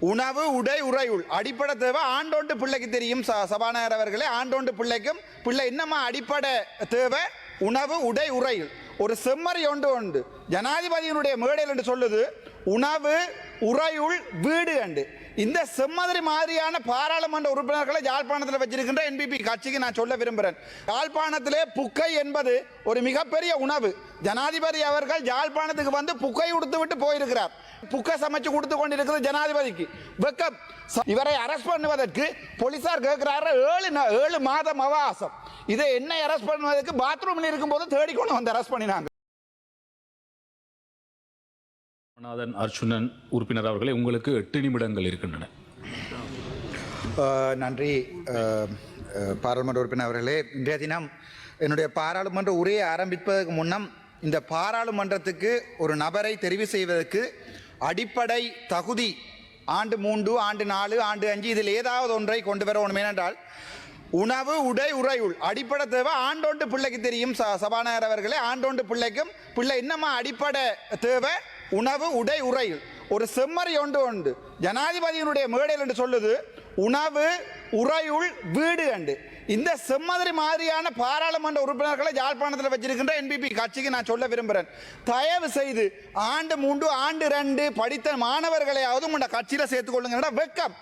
உணவு உடை உறையுள். அடிப்படை தேவை ஆண்டோண்டு பிள்ளைக்கு தெரியும். ச- சபாநாயகர் அவர்களே ஆண்டோண்டு பிள்ளைக்கும் பிள்ளை என்னம்மா அடிப்படை தேவை? உணவு உடை உறையுள். ஒரு செம்மறி ஒன்று உண்டு. ஜனாதிபதியினுடைய மேடையில் என்று சொல்லுது உணவு உறையுள் வீடு அண்டு இந்த செம்மதிரி மாதிரியான பாராளுமன்ற உறுப்பினர்களை யாழ்ப்பாணத்தில் வச்சிருக்கின்ற என்பிபி கட்சிக்கு நான் சொல்ல விரும்புகிறேன் யாழ்ப்பாணத்திலே புக்கை என்பது ஒரு மிகப்பெரிய உணவு. ஜனாதிபதி அவர்கள் யாழ்ப்பாணத்துக்கு வந்து புக்கை உடுத்து விட்டு போயிருக்கிறார். புக்கை சமைச்சு கொடுத்து கொண்டிருக்கிறது ஜனாதிபதிக்கு. வெக்கம். ச- இவரை அரெஸ்ட் பண்ணுவதற்கு போலீசார் கேட்கிறாரு ஏழு நா- ஏழு மாதம் அவகாசம் இதை என்ன அரெஸ்ட் பண்ணுவதற்கு பாத்ரூமில் இருக்கும்போது தேடிக்கொண்டு வந்து அரெஸ்ட் பண்ணினாங்க. ராமநாதன் அர்ச்சுனன் உறுப்பினர் அவர்களே உங்களுக்கு எட்டு நிமிடங்கள் இருக்கின்றன. நன்றி. பாராளுமன்ற உறுப்பினர் அவர்களே இன்றைய தினம் என்னுடைய பாராளுமன்ற உரையை ஆரம்பிப்பதற்கு முன்னம் இந்த பாராளுமன்றத்துக்கு ஒரு நபரை தெரிவு செய்வதற்கு அடிப்படை தகுதி ஆண்டு மூன்று ஆண்டு நாலு ஆண்டு அஞ்சு இதில் ஏதாவது ஒன்றை கொண்டு வர வேணும் ஏனென்றால் உணவு உடை உறையுள் அடிப்படை தேவை ஆண்டோண்டு பிள்ளைக்கு தெரியும். ச- சபாநாயகர் அவர்களே ஆண்டோண்டு பிள்ளைக்கும் பிள்ளை என்னம்மா அடிப்படை தேவை? உணவு உடை உரை ஒரு செம்மறி ஒன்று உண்டு. ஜனாதிபதியினுடைய மேடையில் என்று சொல்லுது உணவு உறையுள் வீடு அண்டு இந்த செம்மதிரி மாதிரியான பாராளுமன்ற உறுப்பினர்களை யாழ்ப்பாணத்தில் வச்சிருக்கின்ற என்பிபி கட்சிக்கு நான் சொல்ல விரும்புகிறேன் தயவு செய்து ஆண்டு மூன்று ஆண்டு ரெண்டு படித்த மாணவர்களையாவது உங்களோட கட்சியில் சேர்த்துக்கொள்ளுங்க வெக்கம்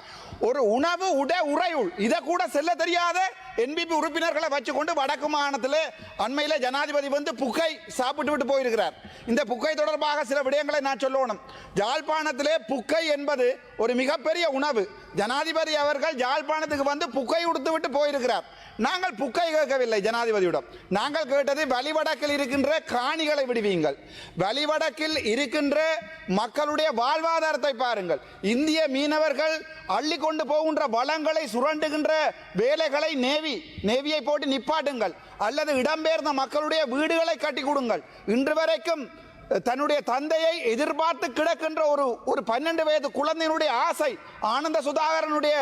ஒரு உணவு உட உறையுள் இதை கூட செல்ல தெரியாத என்பிபி உறுப்பினர்களை வச்சுக்கொண்டு வடக்கு மாகாணத்தில் அண்மையில் ஜனாதிபதி வந்து புக்கை சாப்பிட்டு விட்டு போயிருக்கிறார். இந்த புக்கை தொடர்பாக சில விடயங்களை நான் சொல்லணும். யாழ்ப்பாணத்திலே புக்கை என்பது ஒரு மிகப்பெரிய உணவு. ஜனாதிபதி அவர்கள் யாழ்ப்பாணத்துக்கு வந்து புக்கை உடுத்து விட்டு போயிருக்கிறார். நாங்கள் புக்கை கேட்கவில்லை ஜனாதிபதியிடம். நாங்கள் கேட்டது வழிவடக்கில் இருக்கின்ற காணிகளை விடுவீங்கள். வழிவடக்கில் இருக்கின்ற மக்களுடைய வாழ்வாதாரத்தை பாருங்கள். இந்திய மீனவர்கள் அள்ளி கொண்டு போகின்ற வளங்களை சுரண்டுகின்ற வேலைகளை நேவி நேவியை போட்டு நிப்பாட்டுங்கள். அல்லது இடம்பெயர்ந்த மக்களுடைய வீடுகளை கட்டி கொடுங்கள். இன்று வரைக்கும் தன்னுடைய தந்தையை எதிர்பார்த்து கிடக்கின்ற ஒரு ஒரு பன்னெண்டு வயது குழந்தையினுடைய ஆசை ஆனந்த சுதாகரனுடைய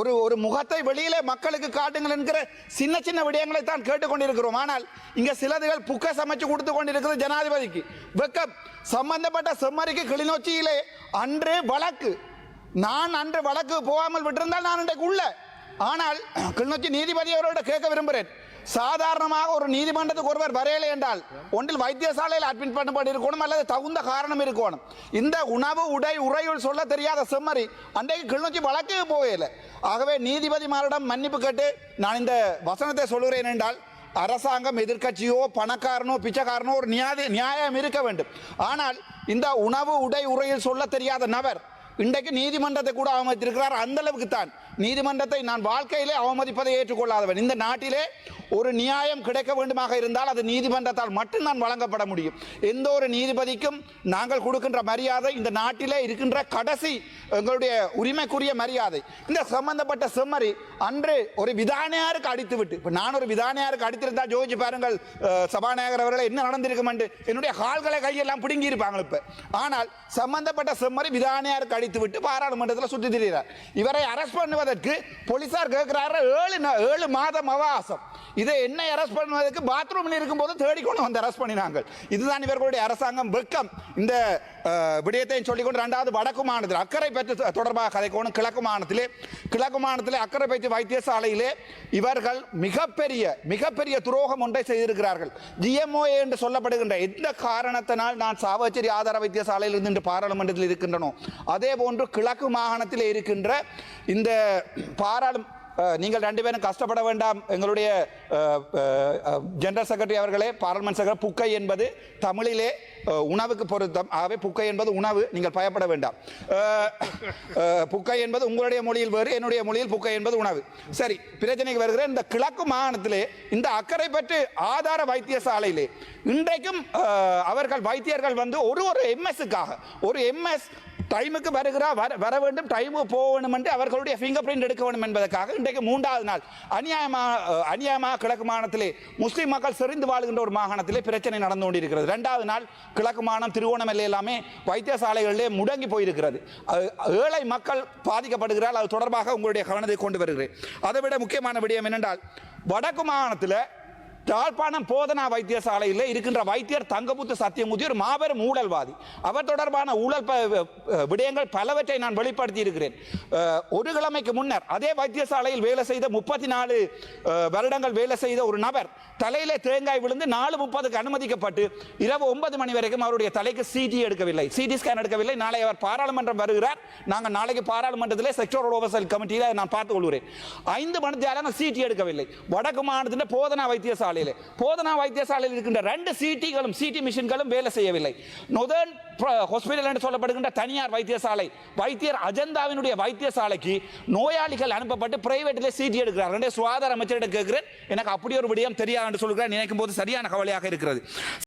ஒரு ஒரு முகத்தை வெளியிலே மக்களுக்கு காட்டுங்கள் என்கிற சின்ன சின்ன விடயங்களை தான் கேட்டுக்கொண்டிருக்கிறோம். ஆனால் இங்க சிலதுகள் புக்க சமைச்சு கொடுத்து கொண்டிருக்கிறது ஜனாதிபதிக்கு. வெக்கம் சம்பந்தப்பட்ட செம்மறிக்கு கிளிநொச்சியிலே அன்று வழக்கு. நான் அன்று வழக்கு போகாமல் விட்டிருந்தால் நான் இன்றைக்கு உள்ள. ஆனால் கிளிநொச்சி நீதிபதி அவரோட கேட்க விரும்புகிறேன். சாதாரணமாக ஒரு நீதிமன்றத்துக்கு ஒருவர் வரையலை என்றால் ஒன்றில் வைத்தியசாலையில் அட்மிட் பண்ணப்பட்டு இருக்கணும் அல்லது தகுந்த காரணம் இருக்கணும். இந்த உணவு உடை உறையுள் சொல்ல தெரியாத செம்மறி அன்றைக்கு கிளிநொச்சி வழக்கு போகல. ஆகவே நீதிபதிமாரிடம் மன்னிப்பு கேட்டு நான் இந்த வசனத்தை சொல்கிறேன் என்றால் அரசாங்கம் எதிர்க்கட்சியோ பணக்காரனோ பிச்சைக்காரனோ ஒரு நியாய நியாயம் இருக்க வேண்டும். ஆனால் இந்த உணவு உடை உறையில் சொல்ல தெரியாத நபர் இன்றைக்கு நீதிமன்றத்தை கூட அவமதித்திருக்கிறார். அந்த அளவுக்கு தான். நீதிமன்றத்தை நான் வாழ்க்கையிலே அவமதிப்பதை ஏற்றுக்கொள்ளாதவன். இந்த நாட்டிலே ஒரு நியாயம் கிடைக்க வேண்டுமாக இருந்தால் அது நீதிமன்றத்தால் மட்டும்தான் வழங்கப்பட முடியும். எந்த ஒரு நீதிபதிக்கும் நாங்கள் கொடுக்கின்ற மரியாதை இந்த நாட்டிலே இருக்கின்ற கடைசி எங்களுடைய உரிமைக்குரிய மரியாதை. இந்த சம்பந்தப்பட்ட செம்மறி அன்று ஒரு விதானியாருக்கு அடித்து விட்டு இப்போ நான் ஒரு விதானியாருக்கு அடித்திருந்தால் ஜோதிச்சு பாருங்கள் சபாநாயகர் அவர்களை என்ன நடந்திருக்கும் என்று என்னுடைய கால்களை கையெல்லாம் பிடுங்கி இருப்பாங்க இப்ப. ஆனால் சம்பந்தப்பட்ட செம்மறி விதானியாருக்கு அடி விட்டு பாராளுமன்றத்தில் சுற்றி திரிகிறார். இவரை அரெஸ்ட் பண்ணுவதற்கு போலீசார் கேட்கிறாரு ஏழு ஏழு மாதம் அவகாசம் இதை என்ன அரெஸ்ட் பண்ணுவதற்கு பாத்ரூமில் இருக்கும்போது தேடிக்கொண்டு வந்து அரெஸ்ட் பண்ணினாங்க இதுதான் இவர்களுடைய அரசாங்கம் வெக்கம் இந்த விடயத்தையும் சொல்லிக்கொண்டு ரெண்டாவது வடக்கு மாநிலத்தில் அக்கறை பற்றி தொடர்பாக கதைக்கணும் கிழக்கு மாநிலத்திலே கிழக்கு மாநிலத்தில் அக்கறை பற்றி வைத்தியசாலையிலே இவர்கள் மிகப்பெரிய மிகப்பெரிய துரோகம் ஒன்றை செய்திருக்கிறார்கள். ஜிஎம்ஓ என்று சொல்லப்படுகின்ற எந்த காரணத்தினால் நான் சாவச்சேரி ஆதார வைத்தியசாலையில் இருந்து இன்று பாராளுமன்றத்தில் இருக்கின்றனோ அதே போன்று கிழக்கு மாகாணத்தில் இருக்கின்ற இந்த பாராளுமன்ற நீங்கள் ரெண்டு பேரும் கஷ்டப்பட வேண்டாம். எங்களுடைய ஜெனரல் செக்ரட்டரி அவர்களே பார்லமெண்ட் செக்ரட்டரி புக்கை என்பது தமிழிலே உணவுக்கு பொருத்தம். ஆகவே புக்கை என்பது உணவு நீங்கள் பயப்பட வேண்டாம். புக்கை என்பது உங்களுடைய மொழியில் வேறு என்னுடைய மொழியில் புக்கை என்பது உணவு. சரி பிரச்சனைக்கு வருகிற இந்த கிழக்கு மாகாணத்திலே இந்த அக்கறை பற்றி ஆதார வைத்தியசாலையிலே இன்றைக்கும் அவர்கள் வைத்தியர்கள் வந்து ஒரு ஒரு எம்எஸ்ஸுக்காக ஒரு எம்எஸ் டைமுக்கு வருகிறா வர வர வேண்டும் டைமுக்கு போகணும் என்று அவர்களுடைய ஃபிங்கர் பிரிண்ட் எடுக்க வேண்டும் என்பதற்காக இன்றைக்கு மூன்றாவது நாள். அநியாயமாக அநியாயமாக கிழக்கு மாகாணத்திலே முஸ்லீம் மக்கள் செறிந்து வாழ்கின்ற ஒரு மாகாணத்திலே பிரச்சனை நடந்து கொண்டிருக்கிறது. ரெண்டாவது நாள் கிழக்கு மாகாணம் திருவோணமலை எல்லாமே வைத்தியசாலைகளிலே முடங்கி போயிருக்கிறது. ஏழை மக்கள் பாதிக்கப்படுகிறார்கள். அது தொடர்பாக உங்களுடைய கவனத்தை கொண்டு வருகிறேன். அதை விட முக்கியமான விடயம் என்னென்றால் வடக்கு மாகாணத்தில் யாழ்ப்பாணம் போதனா வைத்தியசாலையில் இருக்கின்ற வைத்தியர் தங்கமுத்து சத்தியமூர்த்தி ஒரு மாபெரும் ஊழல்வாதி. அவர் தொடர்பான ஊழல் ப- விடயங்கள் பலவற்றை நான் வெளிப்படுத்தி இருக்கிறேன் ஒரு கிழமைக்கு முன்னர் அதே வைத்தியசாலையில் வேலை செய்த முப்பத்தி நாலு வருடங்கள் வேலை செய்த ஒரு நபர் தலையிலே தேங்காய் விழுந்து நாலு முப்பதுக்கு அனுமதிக்கப்பட்டு இரவு ஒன்பது மணி வரைக்கும் அவருடைய தலைக்கு சிடி எடுக்கவில்லை. சிடி ஸ்கேன் எடுக்கவில்லை. நாளை அவர் பாராளுமன்றம் வருகிறார். நாங்கள் நாளைக்கு பாராளுமன்றத்தில் செக்டோரல் ஓவர்சல் கமிட்டியில் நான் பார்த்துக் கொள்கிறேன். ஐந்து மணி நேரம் சிடி எடுக்கவில்லை. வடக்கு மாநிலத்தின் போதனா வைத்தியசாலை வைத்தியசாலையில் போதனா வைத்தியசாலையில் இருக்கின்ற ரெண்டு சிடிகளும் சிடி மிஷின்களும் வேலை செய்யவில்லை. நொதர்ன் ஹாஸ்பிட்டல் என்று சொல்லப்படுகின்ற தனியார் வைத்தியசாலை. வைத்தியர் அஜந்தாவினுடைய வைத்தியசாலைக்கு நோயாளிகள் அனுப்பப்பட்டு பிரைவேட்டில் சிடி எடுக்கிறார். ரெண்டே சுகாதார அமைச்சரிடம் கேட்கிறேன். எனக்கு அப்படி ஒரு விடயம் தெரியாது என்று சொல்கிறேன் நினைக்கும் போது சரியான கவலையாக இருக்கிறது.